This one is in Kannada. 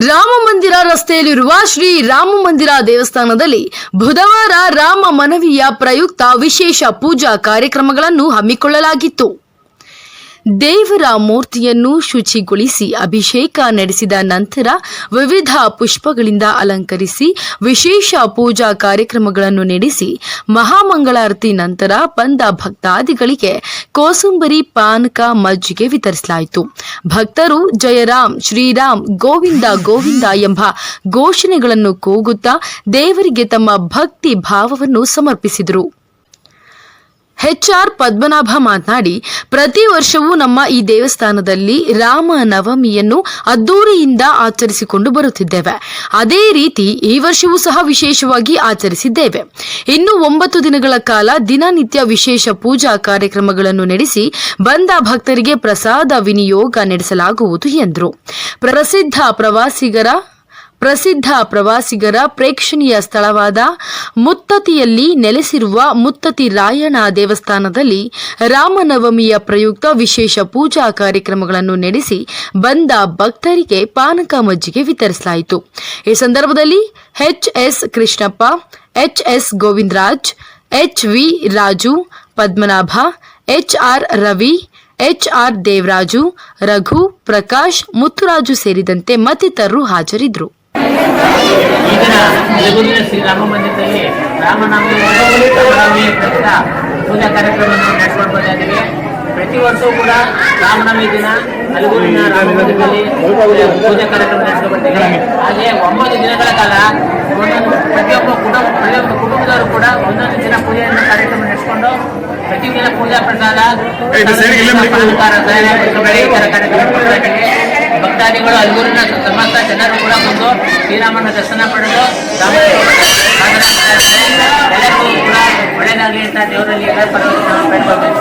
ರಾಮ ಮಂದಿರ ರಸ್ತೆಯಲ್ಲಿರುವ ಶ್ರೀ ರಾಮ ಮಂದಿರ ದೇವಸ್ಥಾನದಲ್ಲಿ ಬುಧವಾರ ರಾಮ ಮನವಿಯ ಪ್ರಯುಕ್ತ ವಿಶೇಷ ಪೂಜಾ ಕಾರ್ಯಕ್ರಮಗಳನ್ನು ಹಮ್ಮಿಕೊಳ್ಳಲಾಗಿತ್ತು. ದೇವರ ಮೂರ್ತಿಯನ್ನು ಶುಚಿಗೊಳಿಸಿ ಅಭಿಷೇಕ ನಡೆಸಿದ ನಂತರ ವಿವಿಧ ಪುಷ್ಪಗಳಿಂದ ಅಲಂಕರಿಸಿ ವಿಶೇಷ ಪೂಜಾ ಕಾರ್ಯಕ್ರಮಗಳನ್ನು ನಡೆಸಿ ಮಹಾಮಂಗಳಾರತಿ ನಂತರ ಬಂದ ಭಕ್ತಾದಿಗಳಿಗೆ ಕೋಸುಂಬರಿ ಪಾನಕ ಮಜ್ಜಿಗೆ ವಿತರಿಸಲಾಯಿತು. ಭಕ್ತರು ಜಯರಾಮ್, ಶ್ರೀರಾಮ್, ಗೋವಿಂದ ಗೋವಿಂದ ಎಂಬ ಘೋಷಣೆಗಳನ್ನು ಕೂಗುತ್ತಾ ದೇವರಿಗೆ ತಮ್ಮ ಭಕ್ತಿ ಭಾವವನ್ನು ಸಮರ್ಪಿಸಿದರು. ಎಚ್ಆರ್ ಪದ್ಮನಾಭ ಮಾತನಾಡಿ, ಪ್ರತಿ ವರ್ಷವೂ ನಮ್ಮ ಈ ದೇವಸ್ಥಾನದಲ್ಲಿ ರಾಮ ನವಮಿಯನ್ನು ಅದ್ದೂರಿಯಿಂದ ಆಚರಿಸಿಕೊಂಡು ಬರುತ್ತಿದ್ದೇವೆ. ಅದೇ ರೀತಿ ಈ ವರ್ಷವೂ ಸಹ ವಿಶೇಷವಾಗಿ ಆಚರಿಸಿದ್ದೇವೆ. ಇನ್ನು ಒಂಬತ್ತು ದಿನಗಳ ಕಾಲ ದಿನನಿತ್ಯ ವಿಶೇಷ ಪೂಜಾ ಕಾರ್ಯಕ್ರಮಗಳನ್ನು ನಡೆಸಿ ಬಂದ ಭಕ್ತರಿಗೆ ಪ್ರಸಾದ ವಿನಿಯೋಗ ನಡೆಸಲಾಗುವುದು ಎಂದರು. ಪ್ರಸಿದ್ಧ ಪ್ರವಾಸಿಗರ ಪ್ರಸಿದ್ಧ ಪ್ರವಾಸಿಗರ ಪ್ರೇಕ್ಷಣೀಯ ಸ್ಥಳವಾದ ಮುತ್ತತಿಯಲ್ಲಿ ನೆಲೆಸಿರುವ ಮುತ್ತತಿ ರಾಯಣ ದೇವಸ್ಥಾನದಲ್ಲಿ ರಾಮನವಮಿಯ ಪ್ರಯುಕ್ತ ವಿಶೇಷ ಪೂಜಾ ಕಾರ್ಯಕ್ರಮಗಳನ್ನು ನಡೆಸಿ ಬಂದ ಭಕ್ತರಿಗೆ ಪಾನಕ ಮಜ್ಜಿಗೆ ವಿತರಿಸಲಾಯಿತು. ಈ ಸಂದರ್ಭದಲ್ಲಿ HS Krishnappa HS Govindaraj, H V Raju, Padmanabha HR Ravi HR Devaraju, Raghu, Prakash, Muthuraju ಸೇರಿದಂತೆ ಮತ್ತಿತರರು ಹಾಜರಿದ್ದರು. ಈ ತೆಲುಗುವಿನ ಶ್ರೀ ಶ್ರೀರಾಮ ಮಂದಿರದಲ್ಲಿ ಪ್ರಯುಕ್ತ ಪೂಜಾ ಕಾರ್ಯಕ್ರಮವನ್ನು ನಡೆಸ್ಕೊಂಡು ಬರ್ತಾ ಇದ್ದೀವಿ ಪ್ರತಿ ವರ್ಷವೂ ಕೂಡ ರಾಮನವಮಿ ದಿನ ಅಲಗೂರಿನ ರಾಮ ಮಂದಿರದಲ್ಲಿ ಪೂಜಾ ಕಾರ್ಯಕ್ರಮ ನಡೆಸ್ಕೊಂಡು ಬರ್ತೀವಿ ಹಾಗೆ ಒಂಬತ್ತು ದಿನಗಳ ಕಾಲ ಒಂದೊಂದು ಪ್ರತಿಯೊಬ್ಬ ಕುಟುಂಬ ಪ್ರತಿಯೊಬ್ಬ ಕುಟುಂಬದವರು ಕೂಡ ಒಂದೊಂದು ದಿನ ಪೂಜೆಯನ್ನು ಕಾರ್ಯಕ್ರಮ ನಡೆಸ್ಕೊಂಡು ಪ್ರತಿದಿನ ಪೂಜಾ ಪ್ರಸಾದ ಕಾರ್ಯಕ್ರಮ ಭಕ್ತಾದಿಗಳು ಅಲ್ಗೂರಿನ ಜನರು ಕೂಡ ಬಂದು ಶ್ರೀರಾಮನ ದರ್ಶನ ಪಡೆದು ಎಲ್ಲರಿಗೂ ಕೂಡ ಒಳ್ಳೆಯದಾಗಲಿ ಅಂತ ದೇವರಲ್ಲಿ ಎಲ್ಲ ಪರವಾಗಿ ನಾವು ಬೇಡ್ಕೊಳ್ಬೇಕು